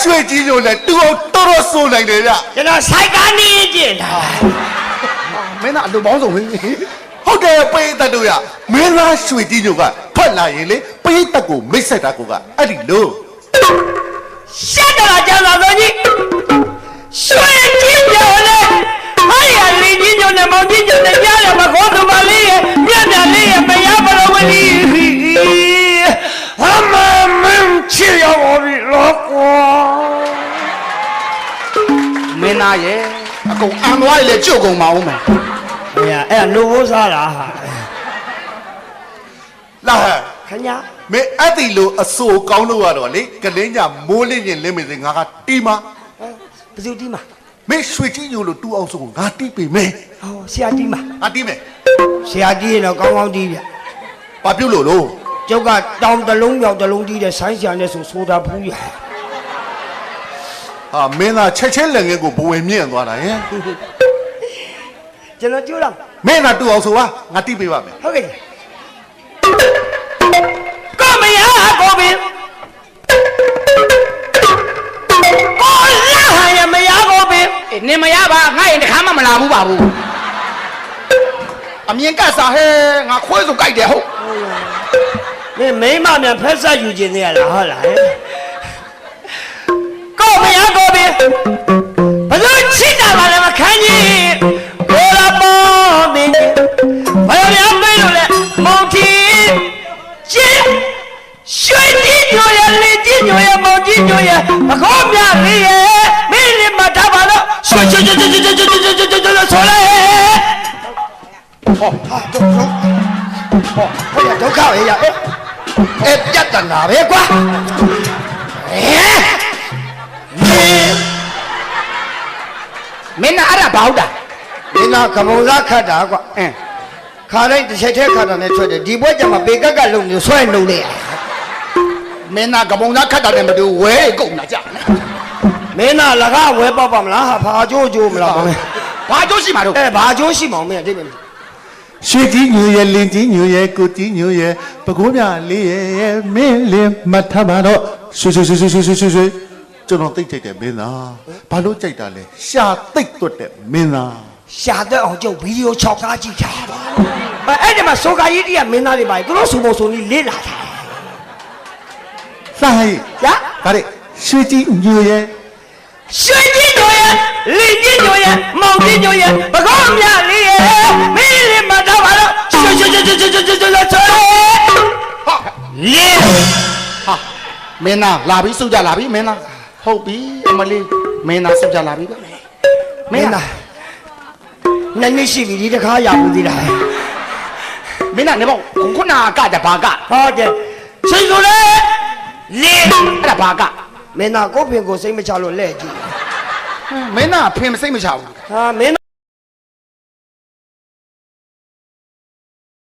ရွှေကြီးလို့လဲတူအောင်တော်တော်စိုးနိုင်တယ်ဗျကျွန်တော်စိုက်ကနေကျင်တာမင်းသားအလူပေါင်းစုံပဲဟုတ်တယ်ပိတ်သက်တို့ရမင်းသားရွှေကြီးတို့ကထွက်လာရင်လေပိတ်သက်ကိုမိတ်ဆက်တာကိုကအဲ့ဒီလို့ရှက်တော့ကျန်တော်ကြီး မင်းသားရဲ့အကုန်အံသွားရလေကြုတ်ကုန်မအောင်မယ်။အဲ့အဲ့နိုးဘိုးစားတာဟာလာဟဲ့ခညာမင်းအဲ့ဒီလို့အစိုးကောင်းလို့ရတော့လေကလင်းကြမိုးလင်းရင်လင်းမစင်ငါကတီးမဘယ်သူတီးမှာမင်းရွှေကြီးညိုလို့တူအောင်ဆိုငါတီးပြီမင်းဟောဆရာတီးမှာငါတီးမယ်ဆရာတီးရင်တော့ကောင်းကောင်းတီးဗျဘာပြုတ်လို့လို့ကျုပ်ကတောင်တစ်လုံးမြောက်တစ်လုံးတီးတဲ့ဆိုင်းဆရာနဲ့ဆိုဆိုတာဖူးရ ဟာမင်းသားချက်ချင်းလက်ငယ်ကိုဘဝင်မြင့်သွားတာဟင်ကျွန်တော်ကြိုးတော့မင်းသားတူအောင်ဆိုပါငါတီးပေးပါမယ်ဟုတ်ကဲ့ကိုမရကိုပင်ကိုလာဟရမရကိုပင်အေးနင်မရပါငါရင်တခါမှမလာဘူးပါဘူးအမြင်ကတ်စားဟဲငါခွဲစုကြိုက်တယ်ဟုတ်မင်းမိမမြန်ဖက်ဆက်ယူခြင်းသေးရလားဟုတ်လားဟဲ့ကိုမရ ခေါ်မြလေးရဲ့မင်းလေးမထားပါတော့ရွှေရွှေရွှေရွှေရွှေရွှေရွှေရွှေရွှေဆိုလဲဟောဟာဒုက္ခဟောဟောရဒုက္ခပဲရအဲအဲပြတ်တနာပဲကွာမင်းနာအဲ့ဒါဘာဟုတ်တာဒီနာကမုံစားခတ်တာကွာအင်းခါတိုင်းတစ်ချက်တည်းခတ်တာနဲ့ထွက်တယ်ဒီဘွဲကျမှပေကက်ကလုံနေဆွဲလုံနေရ မင်းသားကပုံသားခတ်တာနဲ့မတူဝဲကုန်တာကြာမင်းသားလကဝဲပေါက်ပါမလားဟာဘာကြိုးကြိုးမလားဘာကြိုးရှိမှာတော့အဲဘာကြိုးရှိမှာမင်းအဲ့ဒီရွှေကြီးညူရဲ့လင်းကြီးညူရဲ့ကိုကြီးညူရဲ့ပကိုးမြလေးရဲ့မင်းလင်းမထပါတော့ရွှေရွှေရွှေရွှေရွှေရွှေရွှေကျွန်တော်တိတ်ကြိုက်တယ်မင်းသားဘာလို့ကြိုက်တာလဲရှာတိတ်တွတ်တယ်မင်းသားရှာတဲ့အောင်ကျုပ်ဗီဒီယို6ကားကြည့်ထားပါအဲ့ဒီမှာစောကာကြီးတိကမင်းသားတွေပါသူတို့စုံပုံစုံကြီးလေ့လာတာ စာဟိညာဒါတဲ့ရွှေကြီးညိုရဲ့ရွှေကြီးညိုရဲ့လင်းကြီးညိုရဲ့မောင်ကြီးညိုရဲ့ပကောင်းမြလေးရဲ့မင်းလေးမတော့ပါတော့ရွှေရွှေရွှေရွှေရွှေရွှေရွှေရွှေဆွဲဟာလင်းဟာမင်းနာလာပြီစုကြလာပြီမင်းနာဟုတ်ပြီအမလေးမင်းနာစုကြလာပြီဗျမင်းသားနှစ်နှစ်ရှိပြီဒီတခါရဘူးသေးတာမင်းနာနေပေါ့ခုနကကြဘာကဟုတ်တယ်စိတ်ဆို လေလင်းအဲ့ဒါဘာကမင်းသားကိုယ့်ဖင်ကိုစိတ်မချလို့လဲကြည့်မင်းနာဖင်မစိတ်မချဘူး ဟာမင်း